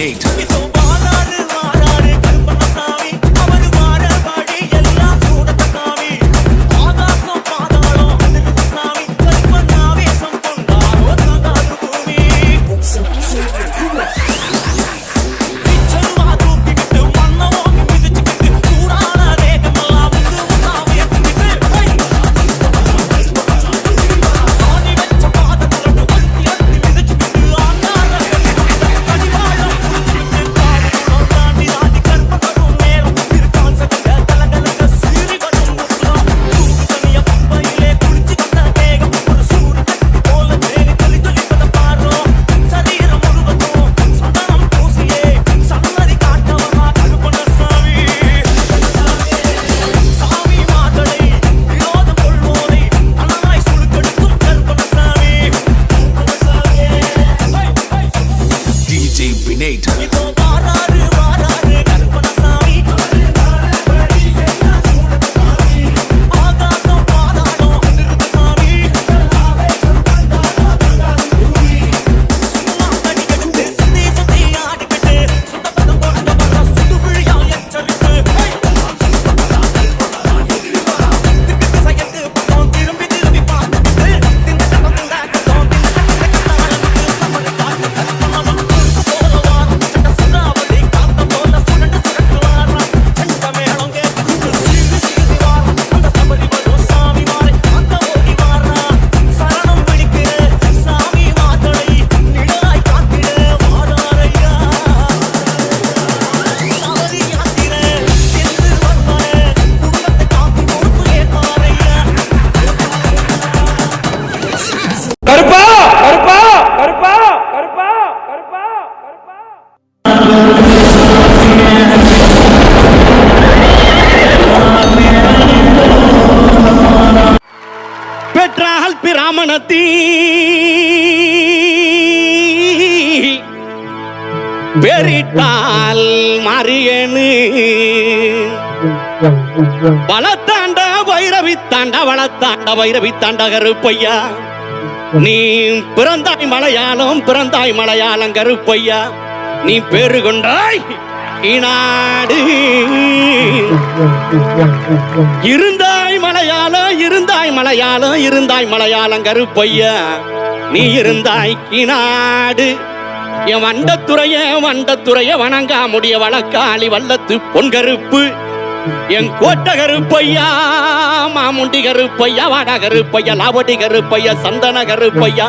Nate. பெரிட்டால் மறியனு வளத்தாண்ட Bhairavi தாண்ட வளத்தாண்ட வைரவி தாண்ட கருப்பையா. நீ பிறந்தாய் மலையாளம் பிறந்தாய் மலையாளம் கருப்பையா. நீ பேரு கொண்டாய் இனாடு இருந்தாய் மலையாளம் இருந்தாய் மலையாளம் இருந்தாய் மலையாளம் கருப்பையா. நீ இருந்தாய் கிநாடு என் வண்டத்துறைய வண்டத்துறைய வணங்கா முடிய வழக்காளி வல்லத்து பொன் கருப்பு. என் கோட்டகரு பையா மாமுண்டி கருப்பையா வாடகரு பையா லாவடி கருப்பையா சந்தன கருப்பையா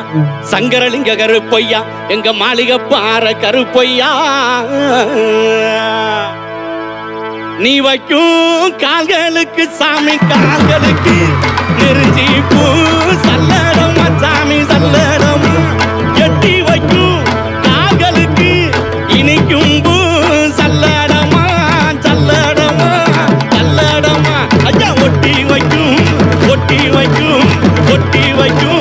சங்கரலிங்க கருப்பையா எங்க மாளிகை பாற கருப்பையா. நீ வைக்கும் கால்களுக்கு சாமி கால்களுக்கு நெருஞ்சி பூ சல்லட. ஒட்டி வைக்கும்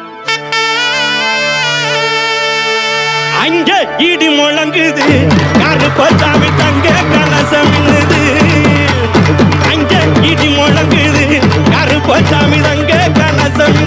அங்க இடி முழங்குது. கருப்பசாமி தங்க கலசம் மின்னுது. அங்க இடி முழங்குது. கருப்பசாமி தங்க கலசம்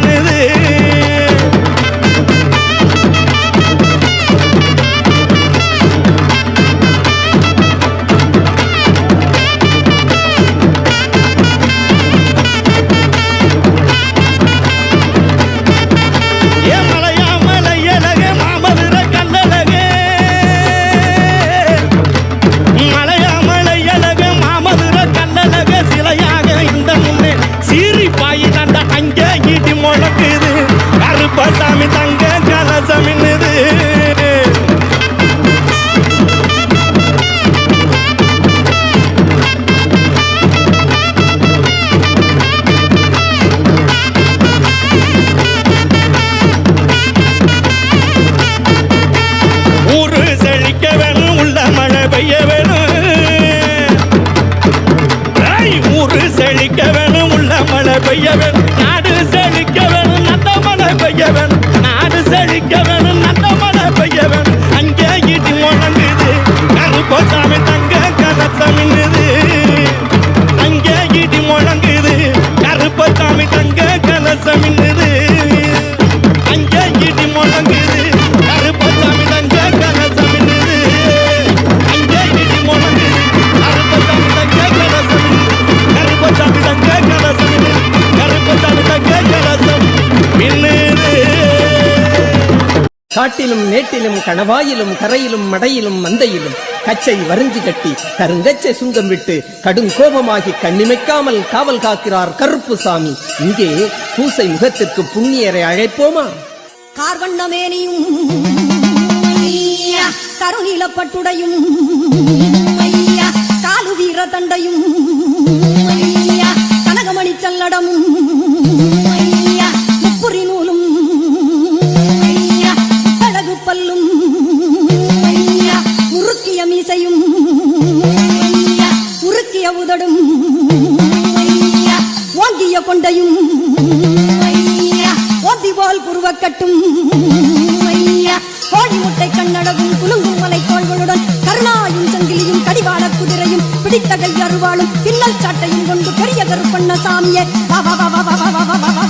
காட்டிலும் மேட்டிலும் கணவாயிலும் கரையிலும் மடையிலும் மந்தையிலும் கச்சை வருந்து கட்டி கருங்கச்சை சுங்கம் விட்டு கடுங்கோபமாகி கண்ணிமைக்காமல் காவல் காக்கிறார் கருப்பு சாமி. இங்கே பூசை முகத்திற்கு புண்ணியரை அழைப்போமா? கார்வண்ணமேனியும் கருநீலப்பட்டுடையும் காலு வீர தண்டையும் கனகமணி சல்லடமும் போல் குருவக்கட்டும் கோழி முட்டை கண்ணடவும் குலுங்கும் மலை கோள்களுடன் கருணாயும் சங்கிலியும் கடிவாள குதிரையும் பிடித்த கையறுவாளும் பின்னல் சாட்டையும் கொண்டு பெரிய கருப்பண்ண சாமியே வா வா வா வா வா வா வா.